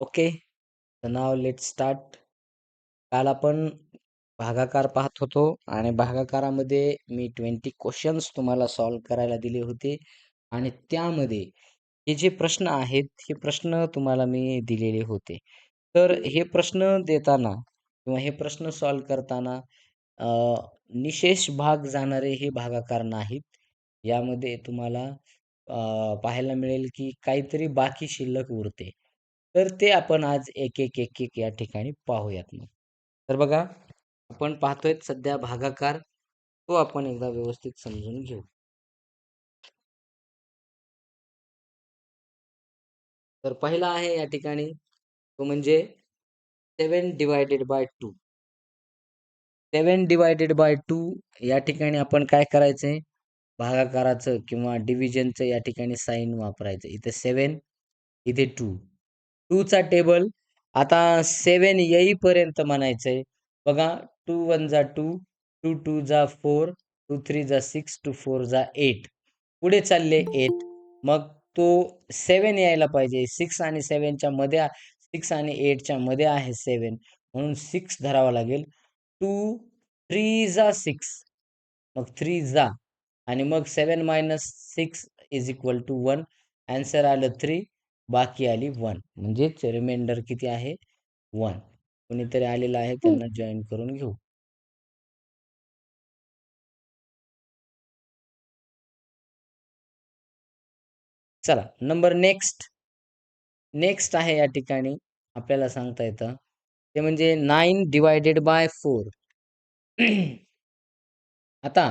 Okay. तर now let start. काल आपण भागाकार पाहत होतो आणि भागाकारामध्ये मी ट्वेंटी क्वेश्चन्स तुम्हाला सॉल्व्ह करायला दिले होते आणि त्यामध्ये हे जे प्रश्न आहेत, हे प्रश्न तुम्हाला मी दिलेले होते. तर हे प्रश्न देताना किंवा हे प्रश्न सॉल्व्ह करताना निशेष भाग जाणारे हे भागाकार नाहीत. यामध्ये तुम्हाला पाहायला मिळेल की काहीतरी बाकी शिल्लक उरते. तर ते आपण आज एक, एक, एक, एक या ठिकाणी पाहूयात मग. तर बघा, आपण पाहतोय सध्या भागाकार, तो आपण एकदा व्यवस्थित समजून घेऊ. तर पहिला आहे या ठिकाणी, तो म्हणजे seven divided by two seven divided by two या ठिकाणी आपण काय करायचंय? भागाकाराचं किंवा डिव्हिजनचं या ठिकाणी साईन वापरायचं. इथे सेवन इथे टू टूचा टेबल. आता सेवन येईपर्यंत म्हणायचं आहे बघा टू वन जा टू टू टू जा फोर टू थ्री जा सिक्स टू फोर जा एट. पुढे चालले एट. मग तो सेवन यायला पाहिजे. सिक्स आणि सेवनच्या मध्ये सिक्स आणि एटच्या मध्ये आहे सेवन म्हणून सिक्स धरावा लागेल. टू थ्री जा सिक्स. मग थ्री जा. आणि मग seven minus six is equal to one. Answer आलं थ्री बाकी आली 1. म्हणजेच रिमाइंडर किती आहे? 1. कोणीतरी आलेलं आहे त्यांना जॉइन करून घेऊ. चला नंबर नेक्स्ट. नेक्स्ट आहे या ठिकाणी आपल्याला सांगता येतं. ते म्हणजे 9 डिव्हायडेड बाय 4. आता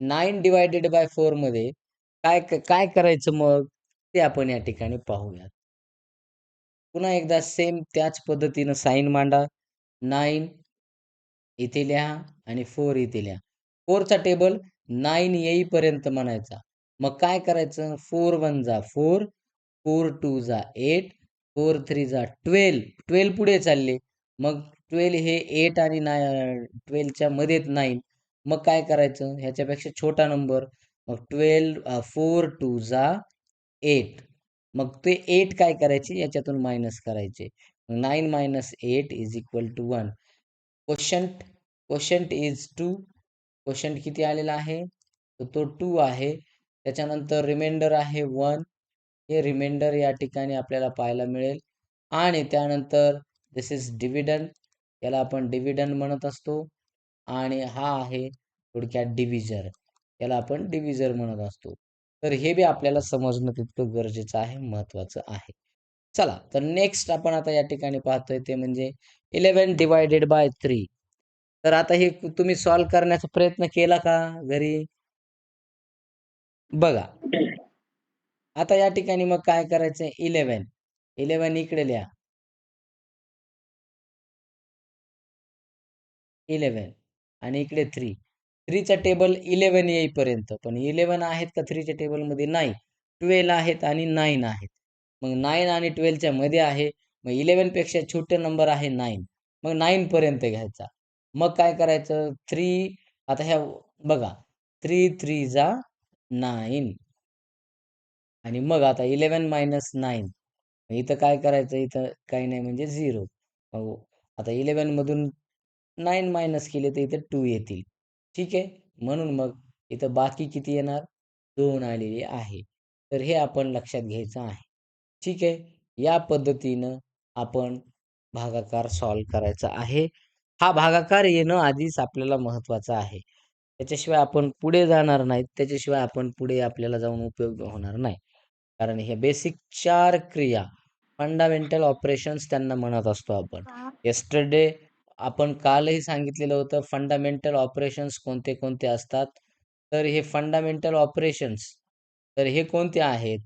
9 डिव्हायडेड बाय 4 मध्ये काय काय करायचं मग? ते आपण या ठिकाणी पाहूयात. पुन्हा एकदा सेम त्याच पद्धतीनं साईन मांडा. नाईन इथे लिहा आणि फोर इथे लिहा. फोरचा टेबल नाईन येईपर्यंत म्हणायचा. मग काय करायचं? 4 1 जा 4, 4 2 जा 8, 4 3 जा 12. 12 पुढे चालले. मग 12 हे एट आणि नाय ट्वेल्वच्या मध्येच नाईन मग काय करायचं? ह्याच्यापेक्षा छोटा नंबर. मग 12 4 2 जा एट मग ते एट काय करायचे? याच्यातून मायनस करायचे. Nine minus eight is equal to 1. Quotient quotient is 2. Quotient किती आलेला आहे? तो टू आहे. त्याच्यानंतर रिमाइंडर आहे वन हे रिमाइंडर या ठिकाणी आपल्याला पाहायला मिळेल आणि त्यानंतर दिस इज डिव्हिडंड. याला आपण डिव्हिडंड म्हणत असतो आणि हा आहे थोडक्यात डिव्हिजर. याला आपण डिव्हिजर म्हणत असतो. तर हे बी आपल्याला समजणं तितकं गरजेचं आहे, महत्त्वाचं आहे. चला तर नेक्स्ट आपण आता या ठिकाणी पाहतोय ते म्हणजे इलेव्हन डिवायडेड बाय थ्री तर आता हे तुम्ही सॉल्व्ह करण्याचा प्रयत्न केला का घरी? बघा. आता या ठिकाणी मग काय करायचंय? 11. 11 इकडे लिहा. 11 आणि इकडे थ्री थ्रीचा टेबल 11 येईपर्यंत. पण 11 आहेत का थ्रीच्या टेबलमध्ये? नाही. 12 आहेत आणि नाईन आहेत. मग नाईन आणि ट्वेल्वच्या मध्ये आहे. मग 11 पेक्षा छोटे नंबर आहे नाईन मग 9 पर्यंत घ्यायचा. मग काय करायचं? थ्री आता ह्या बघा 3 3 जा नाईन आणि मग आता 11 मायनस नाईन इथं काय करायचं? इथं काही नाही म्हणजे झिरो हो. आता 11 मधून 9 मायनस केले तर इथं टू येतील. ठीक आहे. म्हणून मग इथं बाकी किती येणार? 2 आलेली आहे. तर हे आपण लक्षात घ्यायचं आहे. ठीक आहे. या पद्धतीनं आपण भागाकार सॉल्व्ह करायचा आहे. हा भागाकार येणं आधीच आपल्याला महत्त्वाचं आहे. त्याच्याशिवाय आपण पुढे जाणार नाहीत. त्याच्याशिवाय आपण पुढे आपल्याला जाऊन उपयोग होणार नाही. कारण हे बेसिक 4 क्रिया फंडामेंटल ऑपरेशन्स त्यांना म्हणत असतो आपण. येस्टरडे आपण कालही सांगितलेलं होतं फंडामेंटल ऑपरेशन्स कोणते-कोणते असतात. तर हे फंडामेंटल ऑपरेशन्स तर हे कोणते आहेत?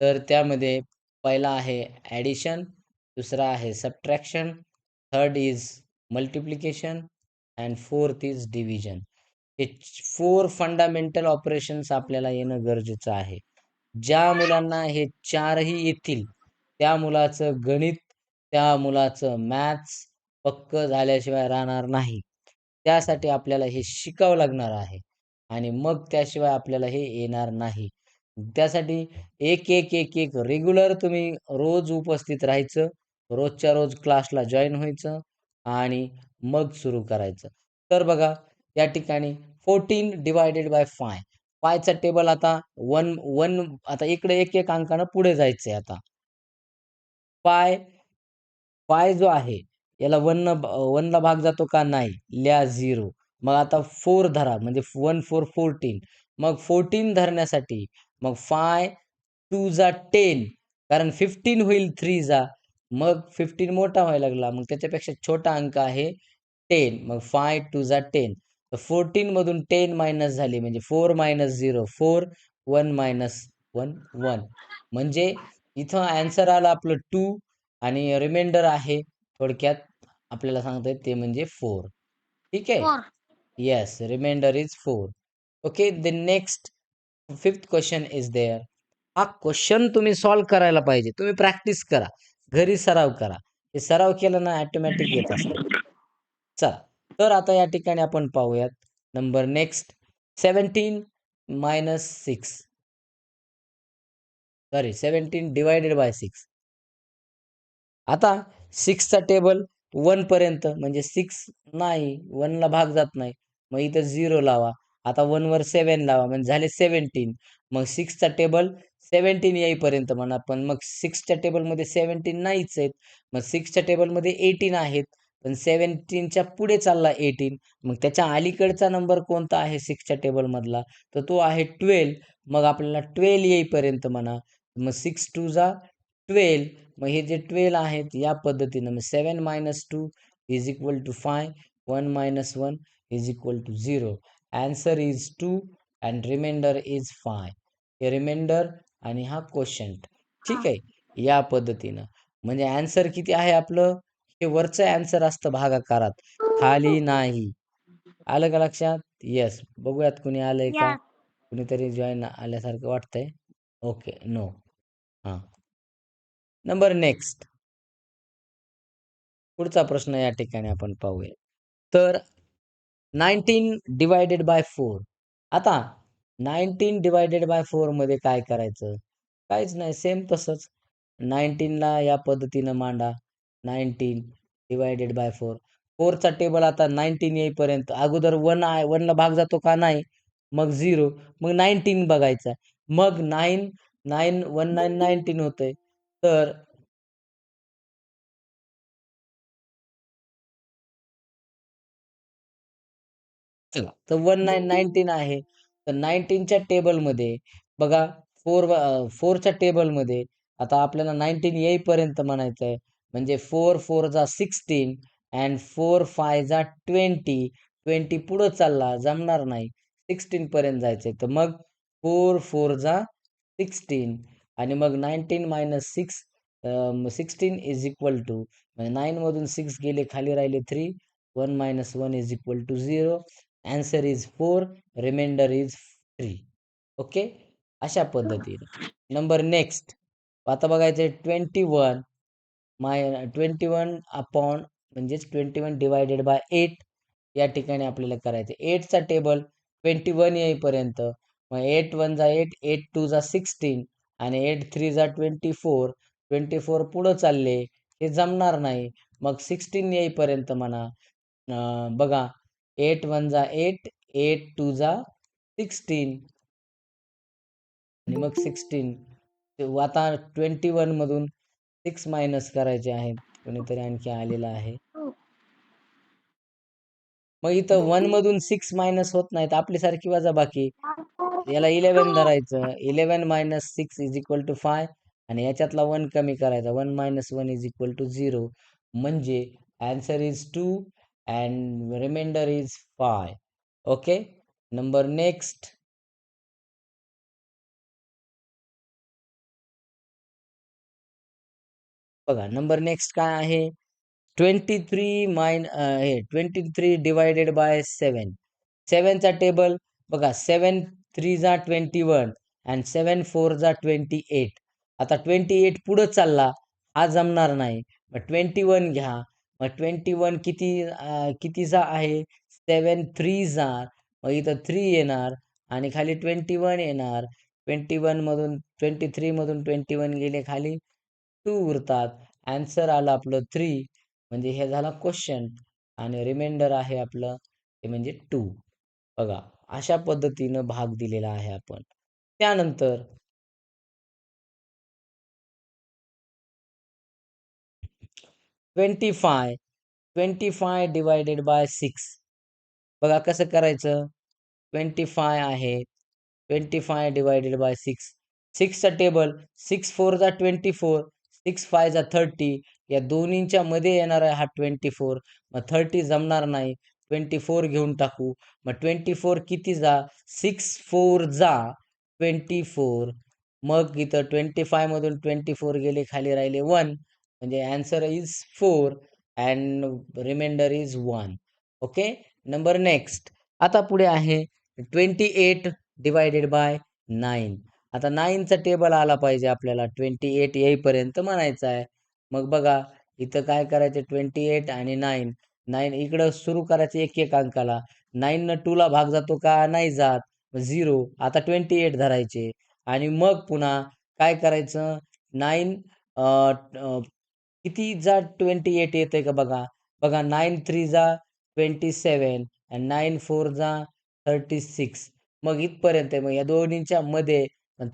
तर त्यामध्ये पहिला आहे ॲडिशन, दुसरा आहे subtraction, third is multiplication and fourth is division. हे फोर फंडामेंटल ऑपरेशन्स आपल्याला येणं गरजेचं आहे. ज्या मुलांना हे चारही येतील, त्या मुलाचं गणित, त्या मुलाचं मॅथ्स पक्क झाल्याशिवाय राहणार नाही. त्यासाठी आपल्याला हे शिकावं लागणार आहे आणि मग त्याशिवाय आपल्याला हे येणार नाही. त्यासाठी एक, एक, एक, एक रेग्युलर तुम्ही रोज उपस्थित राहायचं. रोजच्या रोज क्लासला जॉईन व्हायचं आणि मग सुरू करायचं तर बघा या ठिकाणी फोर्टीन डिवायडेड बाय फाय फायचा टेबल आता वन वन आता इकडे एक एक अंकानं पुढे जायचंय आता फाय फाय जो आहे याला वन वनला भाग जातो का नाही? ल्या झिरो. मग आता फोर धरा. म्हणजे वन फोर फोर्टीन. मग फोर्टीन धरण्यासाठी मग फाय टू जा टेन. कारण फिफ्टीन होईल थ्री जा. मग फिफ्टीन मोठा व्हायला लागला. मग त्याच्यापेक्षा छोटा अंक आहे टेन. मग फाय टू जा टेन. तर फोर्टीनमधून टेन मायनस झाली. म्हणजे four minus zero. Four one minus one one. म्हणजे इथं आन्सर आलं आपलं टू आणि रिमाइंडर आहे थोडक्यात आपल्याला सांगतायत ते म्हणजे फोर ठीक आहे? Yes reminder is four okay the next fifth question is there हा क्वेश्चन तुम्ही सॉल्व करायला पाहिजे. तुम्ही प्रॅक्टिस करा. घरी सराव करा. हे सराव केलं ना ऑटोमॅटिक येत असतं. चला. तर आता या ठिकाणी आपण पाहूयात. Number next seventeen minus six sorry seventeen divided by six आता सिक्सचा टेबल वन पर्यंत म्हणजे सिक्स नाही वनला भाग जात नाही. मग इथं झिरो लावा. आता वनवर सेवन लावा म्हणजे झाले सेवन्टीन मग सिक्सचा टेबल सेवन्टीन येईपर्यंत म्हणा पण मग सिक्सच्या टेबलमध्ये सेवन्टीन नाहीच आहेत. मग सिक्सच्या टेबलमध्ये एटीन आहेत. पण सेवन्टीनच्या पुढे चालला एटीन. मग त्याच्या अलीकडचा नंबर कोणता आहे सिक्सच्या टेबलमधला तर तो आहे ट्वेल्व. मग आपल्याला ट्वेल्व येईपर्यंत म्हणा मग सिक्स टू जा ट्वेल्व. मग हे जे ट्वेल्व आहेत या पद्धतीनं मग seven minus two is equal to five one minus one is equal to zero. Answer is two and reminder is five हे रिमाइंडर आणि हा क्वेश्चन ठीक आहे? या पद्धतीनं. म्हणजे आन्सर किती आहे आपलं? हे वरचं आन्सर असतं भागाकारात. खाली नाही. आलं का लक्षात? येस बघूयात कुणी आलंय का? कुणीतरी जॉईन आल्यासारखं वाटतंय. ओके नो हां. नंबर नेक्स्ट पुढचा प्रश्न या ठिकाणी आपण पाहूया. तर नाईन्टीन डिवायडेड बाय फोर आता नाईन्टीन डिवायडेड बाय फोरमध्ये काय करायचं? काहीच नाही सेम तसंच. नाईन्टीनला या पद्धतीनं मांडा. नाईन्टीन डिवायडेड बाय फोर फोरचा टेबल आता नाईन्टीन येईपर्यंत. अगोदर वन आहे वनला भाग जातो का नाही? मग झिरो मग नाईन्टीन बघायचा. मग nine nine one nine nineteen होतंय. तर चला तर वन नाईन नाईन्टीन आहे. तर नाईन्टीनच्या टेबलमध्ये बघा फोर फोरच्या टेबलमध्ये आता आपल्याला नाईन्टीन येईपर्यंत म्हणायचं आहे म्हणजे फोर फोर जा सिक्स्टीन अँड फोर फाय जा ट्वेंटी ट्वेंटी पुढं चालला जमणार नाही. सिक्स्टीन पर्यंत जायचं आहे तर मग फोर फोर जा सिक्स्टीन आणि मग nineteen minus six sixteen is equal to म्हणजे नाईनमधून सिक्स गेले खाली राहिले three one minus one is equal to zero answer is four reminder is three okay अशा पद्धतीने. नंबर नेक्स्ट आता बघायचं आहे twenty one my twenty one upon म्हणजेच twenty one divided by eight या ठिकाणी आपल्याला करायचं एटचा टेबल ट्वेंटी वन येईपर्यंत मग एट वन जा एट एट टू जा सिक्स्टीन आणि एट थ्री जा ट्वेंटी फोर ट्वेंटी फोर पुढं चालले हे जमणार नाही. मग सिक्स्टीन येईपर्यंत म्हणा बघा एट वन जा एट एट टू जा सिक्स्टीन आणि मग सिक्स्टीन आता ट्वेंटी वन मधून सिक्स मायनस करायचे आहेत. कोणीतरी आणखी आलेलं आहे. मग इथं वन मधून सिक्स मायनस होत नाहीत. आपली सारखी वजा बाकी याला इलेवन धरायचं. Eleven minus six is equal to five आणि याच्यातला वन कमी करायचा. One minus one is equal to zero म्हणजे answer is two and reminder is five okay number next बघा नंबर नेक्स्ट काय आहे? ट्वेंटी थ्री माइन हे twenty three divided by seven सेवनचा table बघा सेवन थ्री जा twenty one and seven four जा twenty eight आता twenty eight पुढं चालला हा जमणार नाही. मग ट्वेंटी वन घ्या. मग ट्वेंटी वन किती कितीचा आहे? सेवन थ्री जा. मग इथं थ्री येणार आणि खाली ट्वेंटी वन येणार. ट्वेंटी वनमधून ट्वेंटी थ्रीमधून ट्वेंटी वन गेले खाली. टू उरतात. आन्सर आलं आपलं थ्री म्हणजे हे झाला क्वेश्चन आणि रिमाइंडर आहे आपलं ते म्हणजे टू बघा अशा पद्धतीनं भाग दिलेला आहे आपण. त्यानंतर twenty five twenty five divided by six बघा कसं करायचं? ट्वेंटी फाय आहे. Twenty five divided by six सिक्सचा table six four जा ट्वेंटी फोर सिक्स फाय जा थर्टी या दोन्हींच्या मध्ये येणार आहे हा ट्वेंटी फोर. मग थर्टी जमणार नाही. ट्वेंटी फोर घेऊन टाकू. मग ट्वेंटी फोर किती जा? सिक्स फोर जा. Twenty four. मग इथं ट्वेंटी फायमधून ट्वेंटी फोर गेले खाली राहिले वन. म्हणजे answer is four and reminder is one okay number next आता पुढे आहे twenty eight divided by nine आता नाईनचा टेबल आला पाहिजे आपल्याला. ट्वेंटी एट येईपर्यंत म्हणायचं आहे. मग बघा इथं काय करायचं? ट्वेंटी एट आणि नाईन नाईन इकडं सुरू करायचे एक एक अंकाला नाईननं टूला भाग जातो का? नाही जात. झिरो आता ट्वेंटी एट धरायचे. आणि मग पुन्हा काय करायचं? नाईन किती जा ट्वेंटी एट येते का बघा? बघा नाईन थ्री जा twenty seven and nine four जा थर्टी सिक्स मग इथपर्यंत मग या दोन्हींच्या मध्ये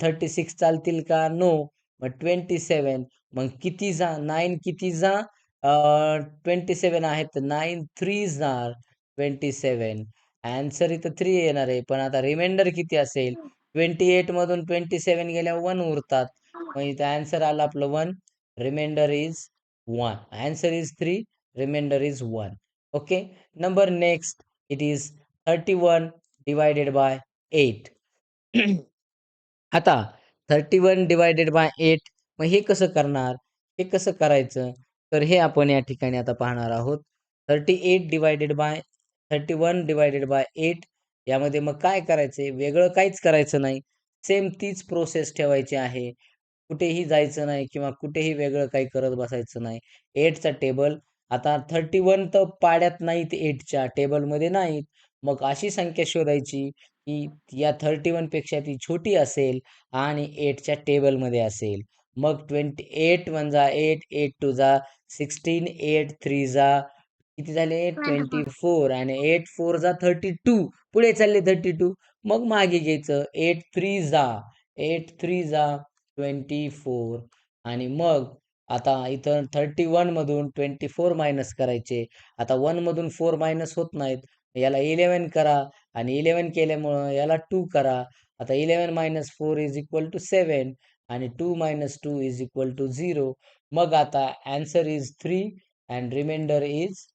थर्टी सिक्स चालतील का? नो मग ट्वेंटी सेवन मग किती जा नाईन किती जा? ट्वेंटी सेवन आहेत. नाईन थ्री जार ट्वेंटी सेवन आन्सर इथं थ्री येणार आहे. पण आता रिमाइंडर किती असेल? ट्वेंटी एट मधून ट्वेंटी सेवन गेल्या वन उरतात. मग इथं आन्सर आला आपलं one reminder is one answer is three reminder is one okay number next it is thirty one divided by eight आता thirty one divided by eight मग हे कसं करणार? हे कसं करायचं? तर हे आपण या ठिकाणी आता पाहणार आहोत. Thirty eight divided by thirty one divided by eight यामध्ये मग काय करायचं? वेगळं काहीच करायचं नाही. सेम तीच प्रोसेस ठेवायची आहे. कुठेही जायचं नाही किंवा कुठेही वेगळं काही करत बसायचं नाही. एटचा टेबल आता थर्टी वन तर पाड्यात नाहीत एटच्या टेबलमध्ये नाहीत. मग अशी संख्या शोधायची की या थर्टी वनपेक्षा ती छोटी असेल आणि एटच्या टेबलमध्ये असेल. मग ट्वेंटी एट वन जा एट एट टू जा सिक्स्टीन एट थ्री जा. किती झाले? ट्वेंटी फोर आणि एट फोर जा थर्टी टू पुढे चालले थर्टी टू मग मागे घ्यायचं. एट थ्री जा. एट थ्री जा ट्वेंटी फोर आणि मग आता इथं थर्टी वन मधून ट्वेंटी फोर मायनस करायचे. आता वन मधून फोर मायनस होत नाहीत. याला इलेवन करा आणि इलेवन केल्यामुळं याला टू करा. आता eleven minus four is equal to seven आणि two minus two is equal to zero. मग आता answer is three and reminder is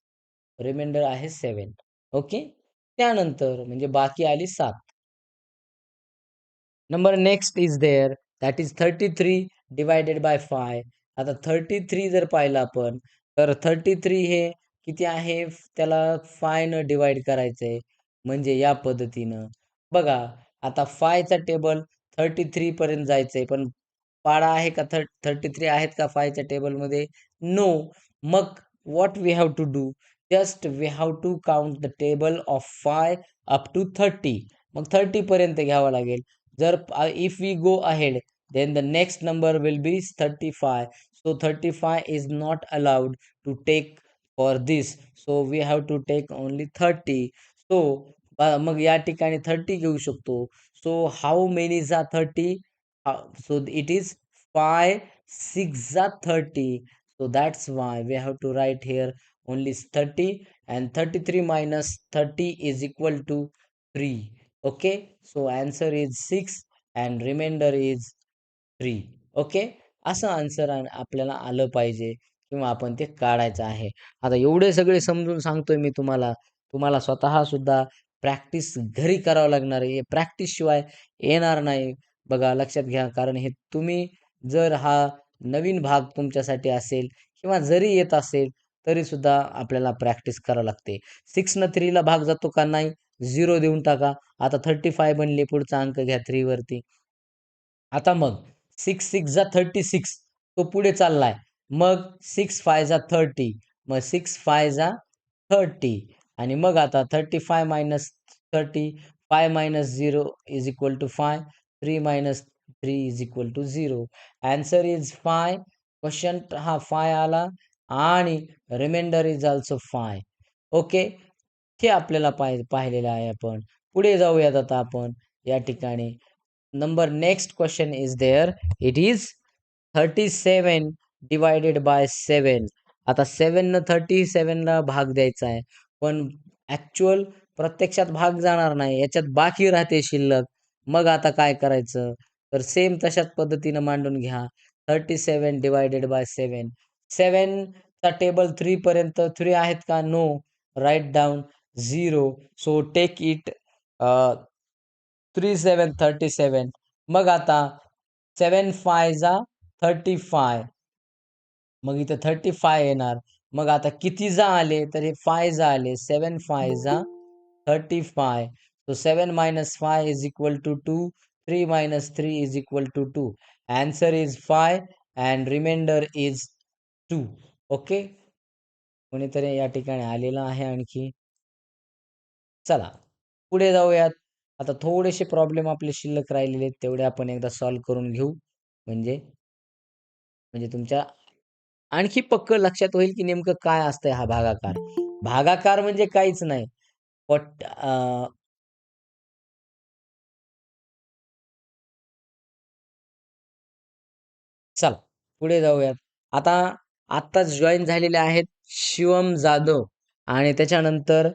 reminder आहे सेवन ओके त्यानंतर म्हणजे बाकी आली सात. Number next is there that is thirty three divided by five आता थर्टी थ्री जर पाहिलं आपण तर थर्टी थ्री हे किती आहे? त्याला फायनं डिवाइड करायचं आहे म्हणजे या पद्धतीनं. बघा आता फायचा टेबल थर्टी थ्रीपर्यंत जायचं आहे पण पाडा आहे का? थर्ट थर्टी थ्री आहेत का फायच्या टेबलमध्ये? नो. मग what we have to do just we have to count the table of five up to thirty मग थर्टीपर्यंत घ्यावं लागेल. जर if we go ahead then the next number will be 35 so 35 is not allowed to take for this. So we have to take only 30 so मग या ठिकाणी 30 घेऊ शकतो. So how many is 30 uh, so it is 5 6 are 30 so that's why we have to write here only 30 and 33 minus 30 is equal to 3 okay? So answer is 6 and remainder is 3 okay असं answer आपल्याला आलं पाहिजे किंवा आपण ते काढायचं आहे. आता एवढे सगळे समजून सांगतोय मी तुम्हाला. तुम्हाला स्वतः सुद्धा प्रॅक्टिस घरी करावं लागणार आहे. प्रॅक्टिस शिवाय येणार नाही. बघा लक्षात घ्या. कारण हे तुम्ही जर हा नवीन भाग तुमच्यासाठी असेल किंवा जरी येत असेल तरी सुद्धा आपल्याला प्रॅक्टिस करावं लागते. सिक्स न थ्रीला भाग जातो का नाही? झिरो देऊन टाका. आता थर्टी फाय बनले पुढचा अंक घ्या थ्रीवरती आता मग सिक्स सिक्स जा थर्टी सिक्स तो पुढे चाललाय. मग सिक्स फाय जा थर्टी मग सिक्स फाय जा थर्टी आणि मग आता thirty five minus thirty five minus zero is equal to five three minus three is equal to zero answer is five question हा फाय आला. आणि reminder is also five okay हे आपल्याला पाय पाहिलेलं आहे आपण. पुढे जाऊयात आता आपण या ठिकाणी. Number next question is there it is thirty seven divided by seven आता सेवन थर्टी सेवनला भाग द्यायचा आहे. पण ॲक्च्युअल प्रत्यक्षात भाग जाणार नाही. याच्यात बाकी राहते शिल्लक. मग आता काय करायचं? तर सेम तशाच पद्धतीनं मांडून घ्या. Thirty seven divided by seven सेवनचा table थ्रीपर्यंत थ्री आहेत का? No right down zero so take it three seven thirty seven मग आता सेवन फाय जा थर्टी फाय मग इथं थर्टी फाय येणार. मग आता किती जा आले? तर हे फाय जा आले. सेवन फाय जा thirty five So seven minus five is equal to two three minus three is equal to two Answer is five and remainder is two okay कोणीतरी या ठिकाणी आलेलं आहे आणखी. चला पुढे जाऊयात. आता थोडेसे प्रॉब्लेम आपले शिल्लक राहिलेले आहेत तेवढे आपण एकदा सॉल्व करून घेऊ. म्हणजे म्हणजे तुमच्या आणखी पक्क लक्षात होईल की नेमकं काय असतंय हा भागाकार. भागाकार म्हणजे काहीच नाही. पट चला पुढे जाऊयात. आता आत्ताच जॉईन झालेले आहेत शिवम जाधव आणि त्याच्यानंतर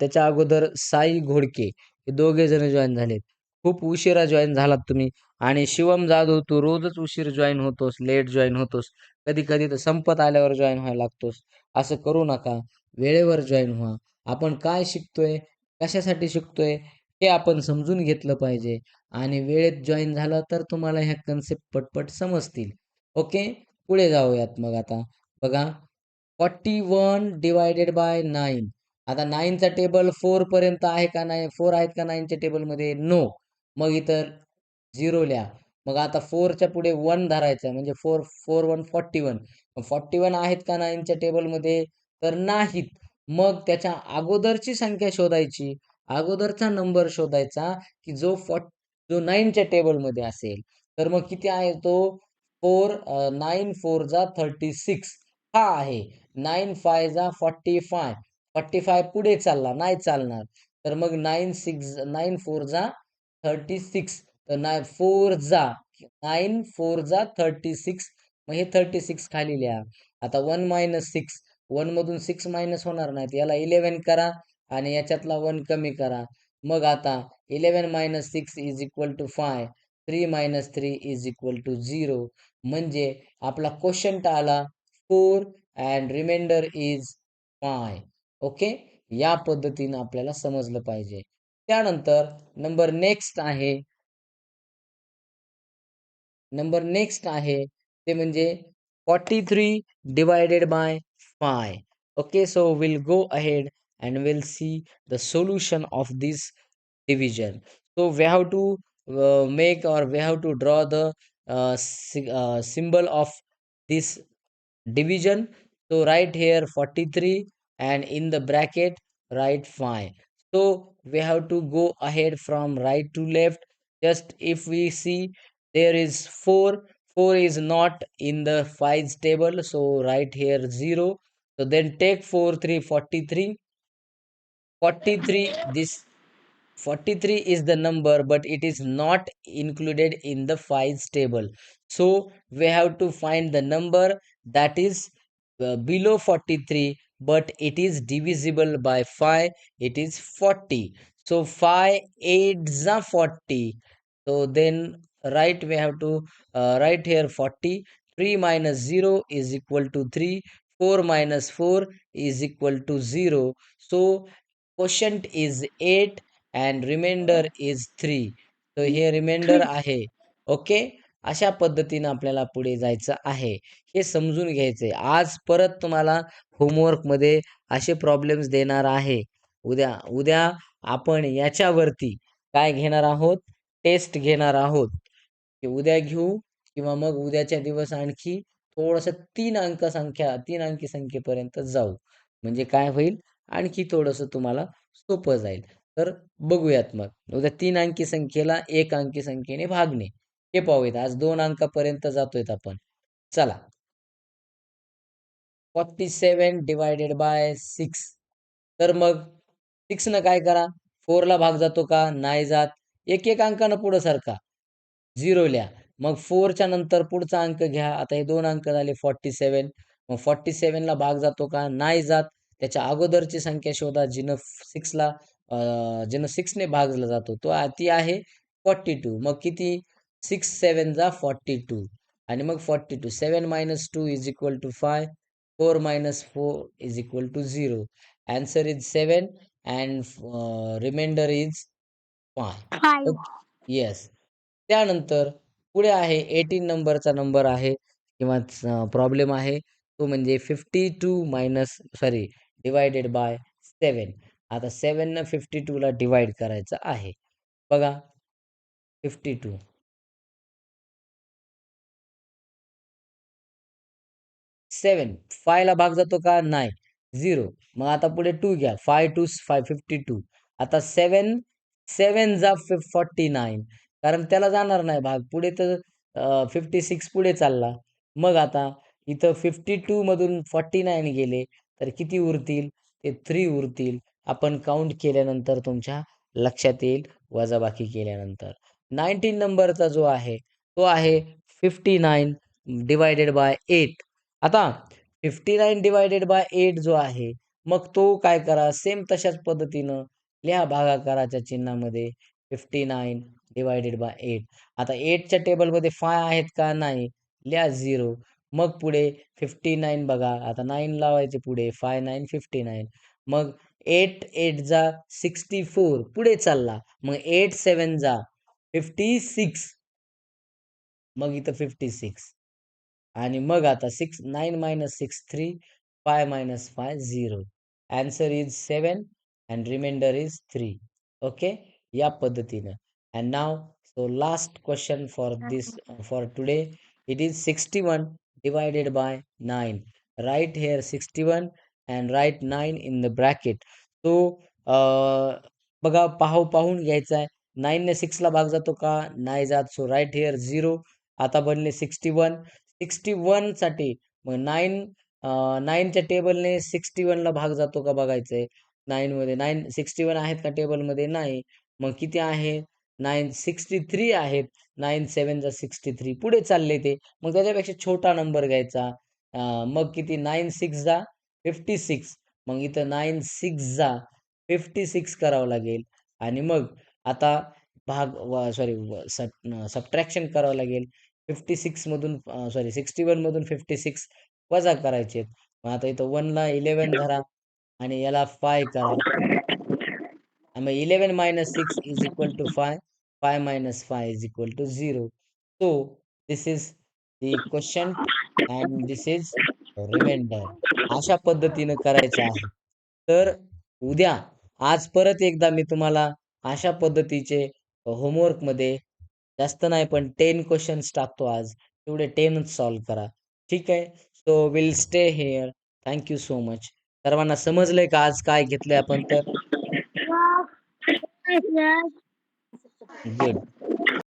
त्याच्या अगोदर साई घोडके. हे दोघे जण जॉईन झालेत. खूप उशिरा जॉईन झालात तुम्ही आणि शिवम जाधव तू रोजच उशीर जॉईन होतोस लेट जॉईन होतोस. कधी कधी तर संपत आल्यावर जॉईन व्हायला लागतोस. असं करू नका. वेळेवर जॉईन व्हा. आपण काय शिकतोय? कशासाठी शिकतोय? हे आपण समजून घेतलं पाहिजे. आणि वेळेत जॉईन झालं तर तुम्हाला ह्या कन्सेप्ट पटपट समजतील. ओके पुढे जाऊयात मग आता. बघा. Forty one divided by nine आता नाईनचा टेबल फोर पर्यंत आहे का नाही? फोर आहेत का नाईनच्या टेबलमध्ये नो मग इतर झिरो लिहा. मग आता फोरच्या पुढे वन धरायचं म्हणजे four four one forty one forty one आहेत का नाईनच्या टेबलमध्ये तर नाहीत. मग त्याच्या अगोदरची संख्या शोधायची. अगोदरचा नंबर शोधायचा की जो फॉर्ट जो नाईनच्या टेबलमध्ये असेल तर मग किती आहे तो? फोर नाईन फोर जा थर्टी सिक्स हा आहे. नाईन फाय जा फॉर्टी फाय फॉर्टी फाय पुढे चालला नाही चालणार. तर मग नाईन सिक्स नाईन फोर जा थर्टी सिक्स तर नाय फोर जा नाईन फोर जा थर्टी सिक्स मग हे थर्टी सिक्स खाली लिहा. आता वन मायनस सिक्स वनमधून सिक्स मायनस होणार नाहीत. याला इलेवन करा आणि याच्यातला वन कमी करा. मग आता eleven minus six is equal to five three minus three is equal to zero म्हणजे आपला क्वेश्चन आला four and remainder is five okay या पद्धतीनं आपल्याला समजलं पाहिजे. त्यानंतर नंबर नेक्स्ट आहे. नंबर नेक्स्ट आहे. ते म्हणजे forty three divided by five okay so will go ahead and we'll see the solution of this division. So we have to uh, make or we have to draw the uh, uh, symbol of this division. So right here 43 and in the bracket write 5 so we have to go ahead from right to left. Just if we see there is 4 4 is not in the 5's table. So right here 0 so then take 4 3 43 43 this 43 is the number but it is not included in the fives table. So we have to find the number that is uh, below 43 but it is divisible by 5 it is 40 so 5 8 is 40 so then right we have to uh, write here 40 3 minus 0 is equal to 3 4 minus 4 is equal to 0 so quotient is 8 and remainder is three तर हे reminder आहे. Okay अशा पद्धतीनं आपल्याला पुढे जायचं आहे. हे समजून घ्यायचं आज परत तुम्हाला होमवर्कमध्ये असे प्रॉब्लेम्स देणार आहे. उद्या उद्या आपण याच्यावरती काय घेणार आहोत? टेस्ट घेणार आहोत. की उद्या घेऊ किंवा मग उद्याच्या दिवस आणखी थोडंसं तीन अंक संख्या तीन अंकी संख्येपर्यंत जाऊ. म्हणजे काय होईल? आणखी थोडंसं तुम्हाला सोपं जाईल. तर बघूयात मग. उद्या तीन अंकी संख्येला एक अंकी संख्येने भागणे. हे पाहूयात. आज दोन अंकापर्यंत जातोय आपण. चला. Forty seven divided by six तर मग सिक्सनं काय करा? फोरला भाग जातो का? नाही जात. एक एक अंकानं पुढं सारखा झिरो लिहा. मग फोरच्या नंतर पुढचा अंक घ्या. आता हे दोन अंक झाले फॉर्टी सेवन मग फॉर्टी सेवनला भाग जातो का? नाही जात. त्याच्या अगोदरची संख्या शोधा जिनं सिक्सला जिनं सिक्सने भागला जातो. तो ती आहे फॉर्टी टू मग किती? सिक्स सेवन जा फॉर्टी टू आणि मग forty two seven minus two is equal to five four minus four is equal to zero answer is seven and remainder is five yes त्यानंतर पुढे आहे एटीन नंबरचा नंबर आहे किंवा प्रॉब्लेम आहे. तो म्हणजे fifty two minus sorry divided by seven आता सेवननं फिफ्टी टूला डिवाइड करायचं आहे. बघा. फिफ्टी टू सेवन फायला भाग जातो का? नाही. झिरो मग आता पुढे टू घ्या. Five two five fifty two आता सेवन सेवन जा फॉर्टी नाईन कारण त्याला जाणार नाही भाग. पुढे तर फिफ्टी सिक्स पुढे चालला. मग आता इथं फिफ्टी टू मधून फॉर्टी नाईन गेले. तर किती उरतील? ते थ्री उरतील. आपण काउंट केल्यानंतर तुमच्या लक्षात येईल वजाबाकी केल्यानंतर. नाईन्टीन नंबरचा जो आहे तो आहे fifty nine divided by eight आता fifty nine divided by eight जो आहे मग तो काय करा? सेम तशाच पद्धतीनं लिहा भागाकाराच्या चिन्हामध्ये fifty nine divided by eight आता एटच्या टेबलमध्ये फाय आहेत का? नाही. लिहा झिरो मग पुढे फिफ्टी नाईन बघा आता नाईन लावायचे पुढे फाय नाईन फिफ्टी नाईन मग एट एट जा सिक्स्टी फोर पुढे चालला. मग एट सेवन जा फिफ्टी सिक्स मग इथं फिफ्टी सिक्स आणि मग आता six nine minus six three five minus five zero answer is seven and remainder is three okay या पद्धतीनं. And now so last question for this for today it is sixty one divided by nine right here sixty one and right nine in the bracket so बघा पाहू पाहून घ्यायचा आहे. नाईनने सिक्सला भाग जातो का? नाही जात. सो राईट हेअर झिरो आता बनले सिक्स्टी वन सिक्स्टी साठी मग नाईन नाईनच्या टेबलने सिक्स्टी वनला भाग जातो का बघायचं आहे नाईनमध्ये नाईन सिक्स्टी वन आहेत का टेबलमध्ये नाही. मग किती आहे? नाईन सिक्स्टी थ्री आहेत. नाईन सेवनचा सिक्स्टी थ्री. पुढे चालले ते. मग त्याच्यापेक्षा छोटा नंबर घ्यायचा. मग किती? नाईन सिक्स जा फिफ्टी सिक्स. मग इथं नाईन सिक्स जा फिफ्टी सिक्स करावं लागेल. आणि मग आता भाग सॉरी सबट्रॅक्शन करावं लागेल. फिफ्टी सिक्समधून सॉरी सिक्स्टी वनमधून फिफ्टी सिक्स वजा करायचे मग आता इथं वनला इलेवन धरा. आणि याला फाय करा. आणि मग eleven minus six is equal to five five minus five is equal to zero so this is the question this is remainder अशा पद्धतीनं करायचं आहे. तर उद्या आज परत एकदा मी तुम्हाला अशा पद्धतीचे होमवर्कमध्ये जास्त नाही पण टेन क्वेश्चन्स टाकतो आज. तेवढे टेनच सॉल्व करा. ठीक आहे? So will stay here thank you so much सर्वांना समजलंय का आज काय घेतलंय आपण? तर Yes. You did.